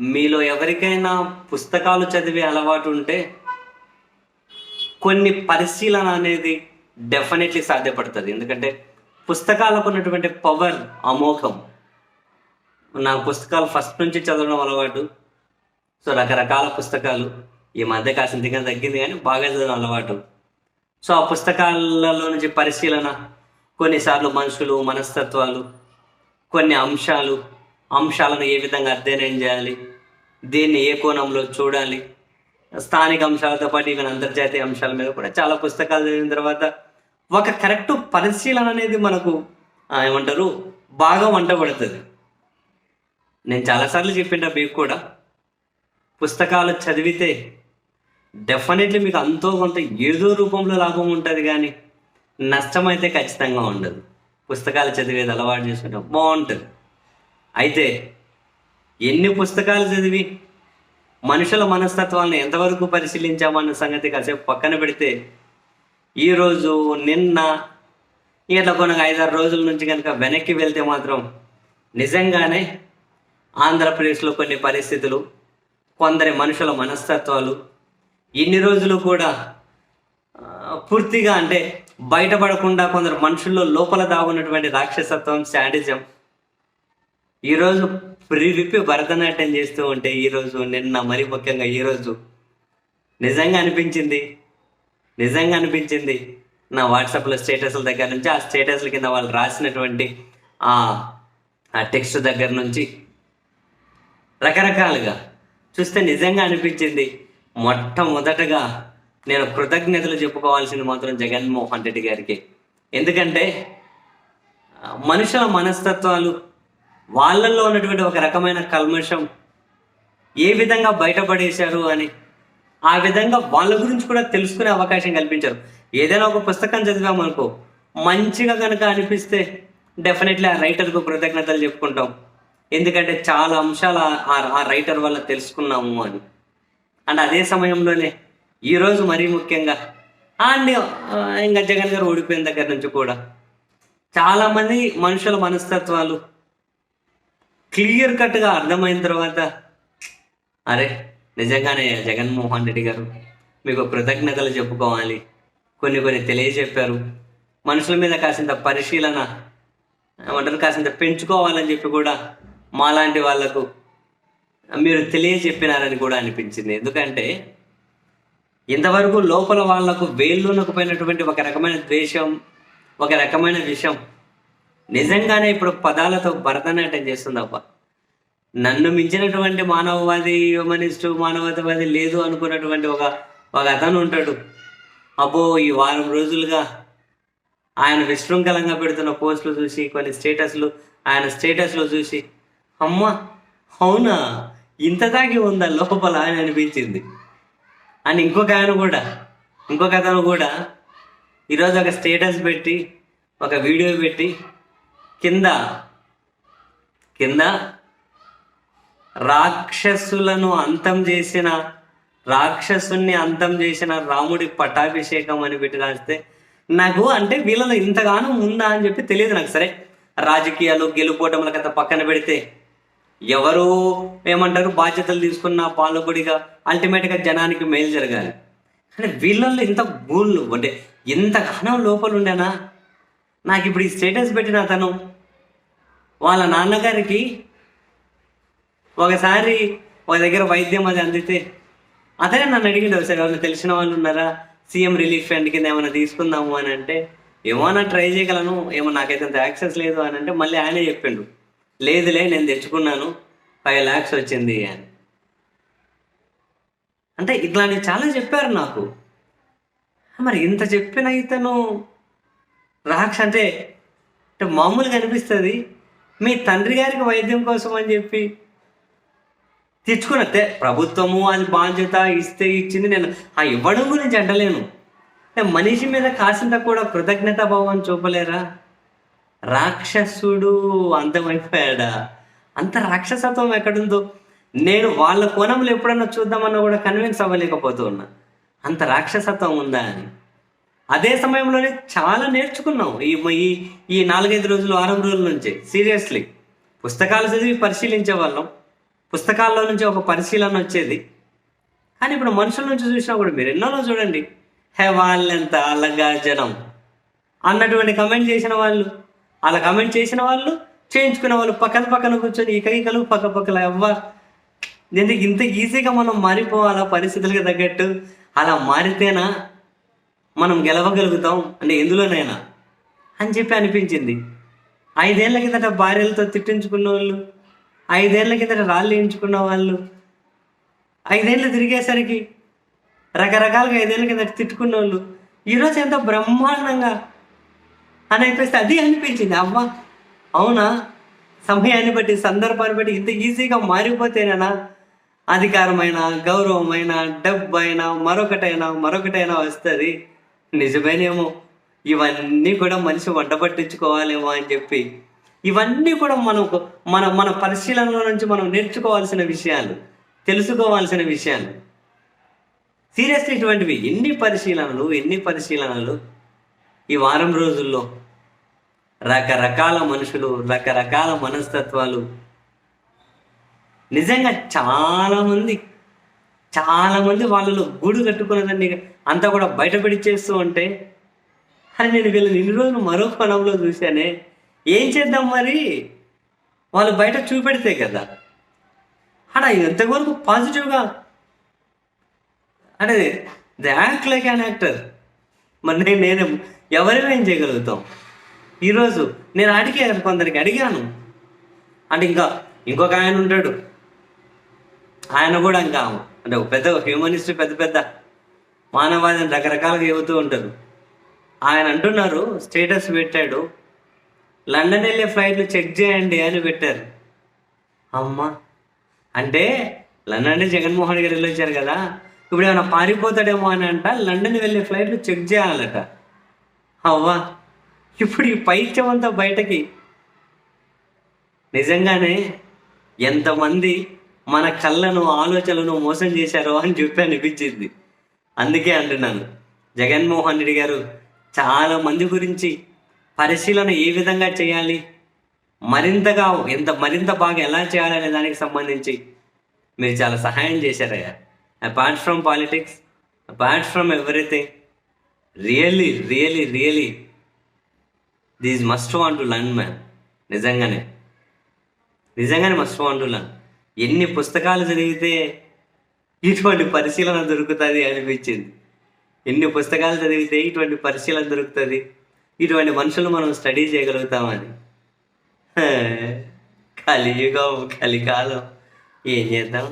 మీలో ఎవరికైనా పుస్తకాలు చదివే అలవాటు ఉంటే కొన్ని పరిశీలన అనేది డెఫినెట్లీ సాధ్యపడుతుంది. ఎందుకంటే పుస్తకాలకు ఉన్నటువంటి పవర్ అమోఘం. నా పుస్తకాలు ఫస్ట్ నుంచి చదవడం అలవాటు. సో రకరకాల పుస్తకాలు ఈ మధ్య కాసిన దిగ తగ్గింది కానీ బాగా చదవడం అలవాటు. సో ఆ పుస్తకాలలో నుంచి పరిశీలన కొన్నిసార్లు మనుషులు మనస్తత్వాలు కొన్ని అంశాలు అంశాలను ఏ విధంగా అధ్యయనం చేయాలి? దీన్ని ఏ కోణంలో చూడాలి? స్థానిక అంశాలతో పాటు ఈవెన్ అంతర్జాతీయ అంశాల మీద కూడా చాలా పుస్తకాలు చదివిన తర్వాత ఒక కరెక్ట్ పరిశీలన అనేది మనకు ఏమంటారు బాగా వంటబడుతుంది నేను చాలాసార్లు చెప్పిండ మీకు కూడా పుస్తకాలు చదివితే డెఫినెట్లీ మీకు అంతో కొంత ఏదో రూపంలో లాభం ఉంటుంది కానీ నష్టం అయితే ఖచ్చితంగా ఉండదు. పుస్తకాలు చదివేది అలవాటు చేసుకుంటే బాగుంటుంది. అయితే ఎన్ని పుస్తకాలు చదివి మనుషుల మనస్తత్వాలను ఎంతవరకు పరిశీలించామన్న సంగతి కాసేపు పక్కన పెడితే ఈరోజు నిన్న ఇట్లా కొన్ని ఐదారు రోజుల నుంచి కనుక వెనక్కి వెళ్తే మాత్రం నిజంగానే ఆంధ్రప్రదేశ్లో కొన్ని పరిస్థితులు కొందరి మనుషుల మనస్తత్వాలు ఇన్ని రోజులు కూడా పూర్తిగా అంటే బయటపడకుండా కొందరు మనుషుల్లో లోపల దాగున్నటువంటి రాక్షసత్వం శాడిజం ఈరోజు విప్పి భరతనాట్యం చేస్తూ ఉంటే ఈరోజు నిన్న మరి ముఖ్యంగా ఈరోజు నిజంగా అనిపించింది? నిజంగా అనిపించింది? నా వాట్సాప్లో స్టేటస్ల దగ్గర నుంచి ఆ స్టేటస్ల కింద వాళ్ళు రాసినటువంటి ఆ ఆ టెక్స్ట్ దగ్గర నుంచి రకరకాలుగా చూస్తే నిజంగా అనిపించింది. మొట్టమొదటగా నేను కృతజ్ఞతలు చెప్పుకోవాల్సింది మాత్రం జగన్మోహన్ రెడ్డి గారికి. ఎందుకంటే మనుషుల మనస్తత్వాలు వాళ్ళల్లో ఉన్నటువంటి ఒక రకమైన కల్మషం. ఏ విధంగా బయటపడేశారు అని ఆ విధంగా వాళ్ళ గురించి కూడా తెలుసుకునే అవకాశం కల్పించారు. ఏదైనా ఒక పుస్తకం చదివామనుకో మంచిగా కనుక అనిపిస్తే డెఫినెట్లీ ఆ రైటర్కు కృతజ్ఞతలు చెప్పుకుంటాం. ఎందుకంటే చాలా అంశాలు ఆ- ఆ- రైటర్ వల్ల తెలుసుకున్నాము అని. అండ్ అదే సమయంలోనే ఈరోజు మరీ ముఖ్యంగా అండ్ ఇంకా జగన్ గారు ఓడిపోయిన దగ్గర నుంచి కూడా చాలామంది మనుషుల మనస్తత్వాలు క్లియర్ కట్గా అర్థమైన తర్వాత అరే నిజంగానే జగన్మోహన్ రెడ్డి గారు మీకు కృతజ్ఞతలు చెప్పుకోవాలి. కొన్ని కొన్ని తెలియజెప్పారు. మనుషుల మీద కాసింత పరిశీలన ఏమంటారు కాసింత పెంచుకోవాలని చెప్పి కూడా మాలాంటి వాళ్ళకు మీరు తెలియజెప్పినారని కూడా అనిపించింది. ఎందుకంటే ఇంతవరకు లోపల వాళ్ళకు వేళ్ళునకు పోయినటువంటి ఒక రకమైన ద్వేషం ఒక రకమైన విషయం నిజంగానే ఇప్పుడు పదాలతో భరతనాట్యం చేస్తుందప్ప నన్ను మించినటువంటి మానవవాది హ్యూమనిస్టు మానవతావాది లేదు అనుకున్నటువంటి ఒక ఒక అతను ఉంటాడు. అబ్బో ఈ వారం రోజులుగా ఆయన విశృంఖలంగా పెడుతున్న పోస్టులు చూసి కొన్ని స్టేటస్లు ఆయన స్టేటస్లో చూసి అమ్మ అవునా? ఇంత దాగి ఉందా లోపల అని అనిపించింది. అని ఇంకొక ఆయన కూడా ఇంకొక అతను కూడా ఈరోజు ఒక స్టేటస్ పెట్టి ఒక వీడియో పెట్టి కింద కింద రాక్షసులను అంతం చేసిన రాక్షసుని అంతం చేసిన రాముడి పట్టాభిషేకం అని పెట్టి రాస్తే నాకు అంటే వీళ్ళలో ఇంతగానో ఉందా అని చెప్పి తెలియదు నాకు సరే. రాజకీయాలు గెలుపోవటముల కథ పక్కన పెడితే ఎవరు ఏమంటారు బాధ్యతలు తీసుకున్న పాలకుడిగా అల్టిమేట్గా జనానికి మేలు జరగాలి. కానీ వీళ్ళల్లో ఇంత గూళ్ళు అంటే ఎంతగానో లోపల ఉండేనా నాకు ఇప్పుడు ఈ స్టేటస్ పెట్టిన అతను వాళ్ళ నాన్నగారికి ఒకసారి ఒక దగ్గర వైద్యం అది అందితే అతనే నన్ను అడిగిండు ఒకసారి ఎవరైనా తెలిసిన వాళ్ళు ఉన్నారా? సీఎం రిలీఫ్ ఫండ్ కింద ఏమైనా తీసుకుందాము అని అంటే ఏమైనా ట్రై చేయగలను. ఏమో నాకైతే అంత యాక్సెస్ లేదు అని అంటే మళ్ళీ ఆయనే చెప్పిండు లేదులే నేను తెచ్చుకున్నాను. ఫైవ్ ల్యాక్స్ వచ్చింది అని. అంటే ఇట్లాంటివి చాలా చెప్పారు నాకు. మరి ఇంత చెప్పిన ఇతను రాక్ష అంటే అంటే మామూలుగా అనిపిస్తుంది మీ తండ్రి గారికి వైద్యం కోసం అని చెప్పి తెచ్చుకున్నట్టే ప్రభుత్వము అది బాధ్యత ఇస్తే ఇచ్చింది నేను. ఆ ఇవ్వడం గురించి అంటలేను. మనిషి మీద కాసింత కూడా కృతజ్ఞత భావం చూపలేరా? రాక్షసుడు అంతమైపోయాడా? అంత రాక్షసత్వం ఎక్కడుందో? నేను వాళ్ళ కోణంలో ఎప్పుడన్నా చూద్దామన్నా కూడా కన్విన్స్ అవ్వలేకపోతూ ఉన్నా అంత రాక్షసత్వం ఉందా అని. అదే సమయంలోనే చాలా నేర్చుకున్నాం. ఈ ఈ ఈ నాలుగైదు రోజులు వారం రోజుల నుంచి. సీరియస్లీ. పుస్తకాలు చదివి పరిశీలించే వాళ్ళం. పుస్తకాల్లో నుంచి ఒక పరిశీలన వచ్చేది. కానీ ఇప్పుడు మనుషుల నుంచి చూసినా కూడా మీరు ఎన్నో చూడండి. హే వాళ్ళెంత అలగా జనం. అన్నటువంటి కమెంట్ చేసిన వాళ్ళు అలా కమెంట్ చేసిన వాళ్ళు చేయించుకునే వాళ్ళు పక్కన పక్కన కూర్చొని ఇకలు పక్క పక్కల అవ్వ. ఎందుకు ఇంత ఈజీగా మనం మారిపోవాలా పరిస్థితులకు తగ్గట్టు? అలా మారితేనా? మనం గెలవగలుగుతాం అంటే ఎందులోనైనా అని చెప్పి అనిపించింది. ఐదేళ్ళ కిందట భార్యలతో తిట్టించుకున్న వాళ్ళు ఐదేళ్ళ కిందట రాళ్ళు వేయించుకున్న వాళ్ళు ఐదేళ్ళు తిరిగేసరికి రకరకాలుగా ఐదేళ్ళ కిందట తిట్టుకున్న వాళ్ళు ఈరోజు ఎంత బ్రహ్మాండంగా అని అనిపిస్తే అది అనిపించింది. అవ్వా అవునా? సమయాన్ని బట్టి సందర్భాన్ని బట్టి ఇంత ఈజీగా మారిపోతేనేనా? అధికారమైన గౌరవమైన డబ్బు అయినా మరొకటైనా మరొకటైనా వస్తుంది. నిజమేనేమో. ఇవన్నీ కూడా మనిషి వంట పట్టించుకోవాలేమో అని చెప్పి. ఇవన్నీ కూడా మనకు మన మన పరిశీలనలో నుంచి మనం నేర్చుకోవాల్సిన విషయాలు తెలుసుకోవాల్సిన విషయాలు. సీరియస్లీ ఇటువంటివి ఎన్ని పరిశీలనలు ఎన్ని పరిశీలనలు ఈ వారం రోజుల్లో? రకరకాల మనుషులు రకరకాల మనస్తత్వాలు. నిజంగా చాలామంది చాలా మంది వాళ్ళలో గూడు కట్టుకున్నదండి అంతా కూడా బయటపడిచ్చేస్తూ ఉంటే అని నేను వీళ్ళని ఇన్ని రోజులు మరో కోణంలో చూశానే ఏం చేద్దాం మరి? వాళ్ళు బయట చూపెడితే కదా. అడా ఎంతవరకు పాజిటివ్గా? అంటే the act like an actor. మరి నేను నేను ఎవరేమేం చేయగలుగుతాం? ఈరోజు నేను అడిగాను కొందరికి అడిగాను. అంటే ఇంకా ఇంకొక ఆయన ఉంటాడు. ఆయన కూడా ఇంకా అంటే ఒక పెద్ద హ్యూమనిస్ట్ పెద్ద పెద్ద మానవాదం రకరకాలుగా చెబుతూ ఉంటారు. ఆయన అంటున్నారు స్టేటస్ పెట్టాడు. లండన్ వెళ్ళే ఫ్లైట్లు చెక్ చేయండి అని పెట్టారు. అమ్మా! అంటే లండన్ జగన్మోహన్ గారు వెళ్ళొచ్చారు కదా. ఇప్పుడు ఏమైనా పారిపోతాడేమో అని అంట లండన్ వెళ్ళే ఫ్లైట్లు చెక్ చేయాలట. అవ్వా! ఇప్పుడు ఈ పైత్యం అంతా బయటకి. నిజంగానే ఎంతమంది మన కళ్ళను ఆలోచనలను మోసం చేశారో అని చెప్పి అనిపించింది. అందుకే అంటున్నాను. జగన్మోహన్ రెడ్డి గారు చాలా మంది గురించి పరిశీలన ఏ విధంగా చేయాలి? మరింతగా ఎంత మరింత బాగా ఎలా చేయాలనే దానికి సంబంధించి మీరు చాలా సహాయం చేశారయ్యా. Apart from politics apart from everything really really really these must want to learn man నిజంగానే. నిజంగానే మస్ట్ వాంట్ టు లర్న్ ఎన్ని పుస్తకాలు చదివితే ఇటువంటి పరిశీలన దొరుకుతుంది అనిపించింది. ఎన్ని పుస్తకాలు చదివితే ఇటువంటి పరిశీలన దొరుకుతుంది. ఇటువంటి మనుషులు మనం స్టడీ చేయగలుగుతామని కలియుగం కలికాలం ఏం చేద్దాం?